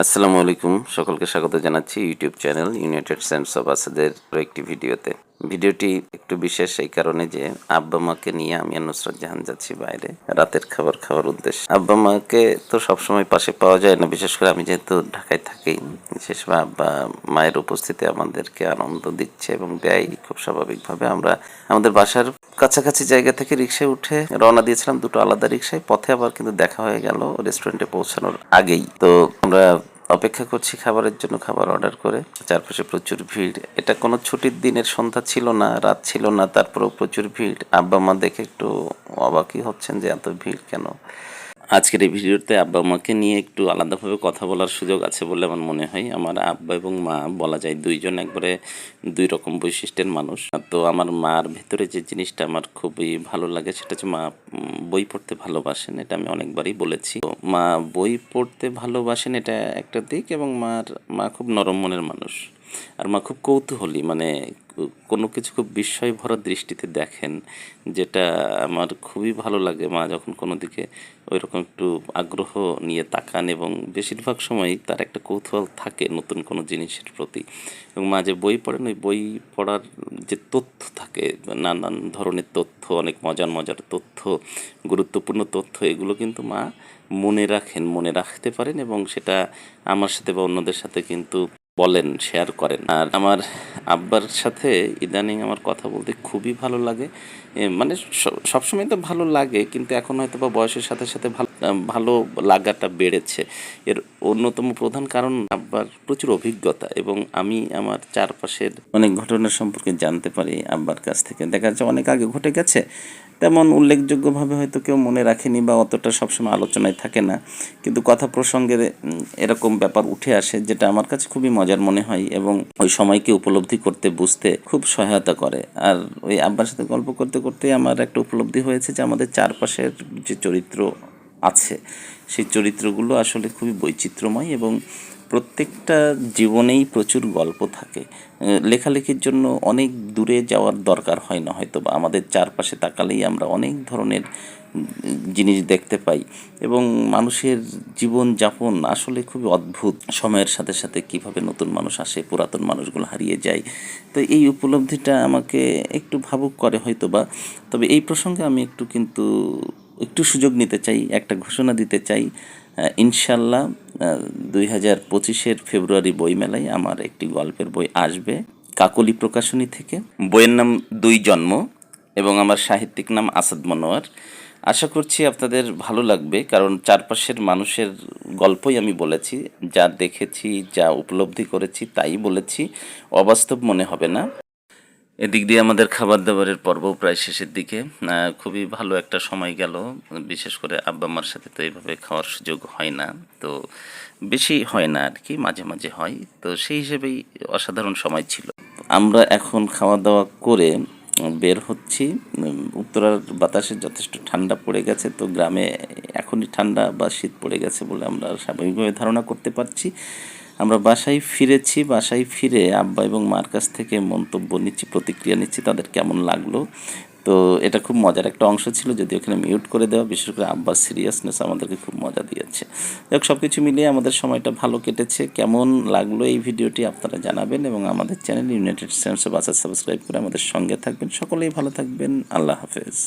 আসসালামু আলাইকুম। সকলকে স্বাগত জানাচ্ছি YouTube channel United Sense of আসাদের একটি ভিডিওতে। ভিডিওটি একটু বিশেষ এই কারণে যে আব্বা মাকে নিয়ে আমি আর নুসরাত জাহান যাচ্ছি বাইরে, রাতের খাবার খাওয়ার উদ্দেশ্যে। আব্বা মাকে তো সবসময় পাশে পাওয়া যায় না, বিশেষ করে আমি যেহেতু ঢাকায় থাকি, বিশেষ করে আব্বা মায়ের উপস্থিতি আমাদেরকে আনন্দ দিচ্ছে এবং দেয় খুব স্বাভাবিকভাবে। আমরা আমাদের বাসার কাছাকাছি জায়গা থেকে রিক্সায় উঠে রওনা দিয়েছিলাম দুটো আলাদা রিক্সায়, পথে আবার কিন্তু দেখা হয়ে গেল রেস্টুরেন্টে পৌঁছানোর আগেই। তো আমরা অপেক্ষা করছি খাবারের জন্য খাবার অর্ডার করে। চারপাশে প্রচুর ভিড়। এটা কোনো ছুটির দিনের সন্ধ্যা ছিল না, রাত ছিল না, তারপরেও প্রচুর ভিড়। আব্বা মা দেখে একটু অবাকই হচ্ছেন যে এত ভিড় কেন? আজকের এই ভিডিওতে আব্বা মাকে নিয়ে একটু আলাদাভাবে কথা বলার সুযোগ আছে বলে আমার মনে হয়। আমার আব্বা এবং মা বলা যায় দুইজন একবারে দুই রকম বৈশিষ্ট্যের মানুষ। তো আমার মার ভেতরে যে জিনিসটা আমার খুবই ভালো লাগে সেটা হচ্ছে মা বই পড়তে ভালোবাসেন, এটা আমি অনেকবারই বলেছি। তো মা বই পড়তে ভালোবাসেন এটা একটা দিক এবং মার, মা খুব নরম মনের মানুষ। আর মা খুব কৌতূহলী মানে কোনো কিছু খুব বিস্ময় ভরা দৃষ্টিতে দেখেন, যেটা আমার খুবই ভালো লাগে। মা যখন কোনো দিকে ওই রকম একটু আগ্রহ নিয়ে তাকান এবং বেশিরভাগ সময়ই তার একটা কৌতূহল থাকে নতুন কোনো জিনিসের প্রতি। এবং মা যে বই পড়েন, ওই বই পড়ার যে তথ্য থাকে, নানান ধরনের তথ্য, অনেক মজার মজার তথ্য, গুরুত্বপূর্ণ তথ্য, এগুলো কিন্তু মা মনে রাখেন, মনে রাখতে পারেন এবং সেটা আমার সাথে বা অন্যদের সাথে কিন্তু বলেন শেয়ার করেন। আর আমার আব্বার সাথে ইদানিং আমার কথা বলতে খুবই ভালো লাগে। মানে সবসময় তো ভালো লাগে, কিন্তু এখন হয়তো বা বয়সের সাথে সাথে ভালো ভালো লাগাটা বেড়েছে। এর অন্যতম প্রধান কারণ আব্বার প্রচুর অভিজ্ঞতা এবং আমি আমার চারপাশের অনেক ঘটনা সম্পর্কে জানতে পারি আব্বার কাছ থেকে। দেখা যাচ্ছে অনেক আগে ঘটে গেছে তেমন উল্লেখযোগ্যভাবে হয়তো কেউ মনে রাখেনি বা অতটা সবসময় আলোচনায় থাকে না। কিন্তু কথা প্রসঙ্গে এরকম ব্যাপার উঠে আসে যেটা আমার কাছে খুবই মজার মনে হয় এবং ওই সময়কে উপলব্ধি করতে, বুঝতে খুব সহায়তা করে। আর ওই আব্বার সাথে গল্প করতে করতে আমার একটা উপলব্ধি হয়েছে যে আমাদের চারপাশের যে চরিত্র আছে, সেই চরিত্রগুলো আসলে খুবই বৈচিত্র্যময় এবং প্রত্যেকটা জীবনেই প্রচুর গল্প থাকে। লেখালেখির জন্য অনেক দূরে যাওয়ার দরকার হয় না হয়তো বা আমাদের চারপাশে তাকালেই আমরা অনেক ধরনের জিনিস দেখতে পাই। এবং মানুষের জীবন যাপন আসলে খুবই অদ্ভুত। সময়ের সাথে সাথে কীভাবে নতুন মানুষ আসে, পুরাতন মানুষগুলো হারিয়ে যায়। তো এই উপলব্ধিটা আমাকে একটু ভাবুক করে হয়তো বা তবে এই প্রসঙ্গে আমি একটু কিন্তু, একটু সুযোগ নিতে চাই, একটা ঘোষণা দিতে চাই। ইনশাল্লাহ দুই হাজার পঁচিশের ফেব্রুয়ারি বইমেলায় আমার একটি গল্পের বই আসবে, কাকলি প্রকাশনী থেকে। বইয়ের নাম দুই জন্ম এবং আমার সাহিত্যিক নাম আসাদ মনোয়ার। আশা করছি আপনাদের ভালো লাগবে, কারণ চারপাশের মানুষের গল্পই আমি বলেছি, যা দেখেছি, যা উপলব্ধি করেছি, তাই বলেছি, অবাস্তব মনে হবে না। এদিক দিয়ে আমাদের খাবার দাবারের পর্ব প্রায় শেষের দিকে। খুবই ভালো একটা সময় গেল। বিশেষ করে আব্বা মার সাথে তো এইভাবে খাওয়ার সুযোগ হয় না। তো বেশি হয় না আর কি, মাঝে মাঝে হয়। তো সেই হিসেবেই অসাধারণ সময় ছিল। আমরা এখন খাওয়া দাওয়া করে বের হচ্ছি। উত্তরার বাতাসে যথেষ্ট ঠান্ডা পড়ে গেছে। তো গ্রামে এখনই ঠান্ডা বা শীত পড়ে গেছে বলে আমরা স্বাভাবিকভাবে ধারণা করতে পারছি। আমরা বাসায় ফিরেছি, বাসায় ফিরে আব্বা এবং মার কাছ থেকে মন্তব্য নিচ্ছি, প্রতিক্রিয়া নিচ্ছি, তাদের কেমন লাগল। তো এটা খুব মজার একটা অংশ ছিল যদি ওখানে মিউট করে দেওয়া, বিশেষ করে আব্বার সিরিয়াসনেস আমাদেরকে খুব মজা দিয়েছে। যাক সব কিছু মিলিয়ে আমাদের সময়টা ভালো কেটেছে। কেমন লাগল এই ভিডিওটি আপনারা জানাবেন এবং আমাদের চ্যানেল ইউনাইটেড সেন্স বাসা সাবস্ক্রাইব করে আমাদের সঙ্গে থাকবেন। সকলেই ভালো থাকবেন। আল্লাহ হাফেজ।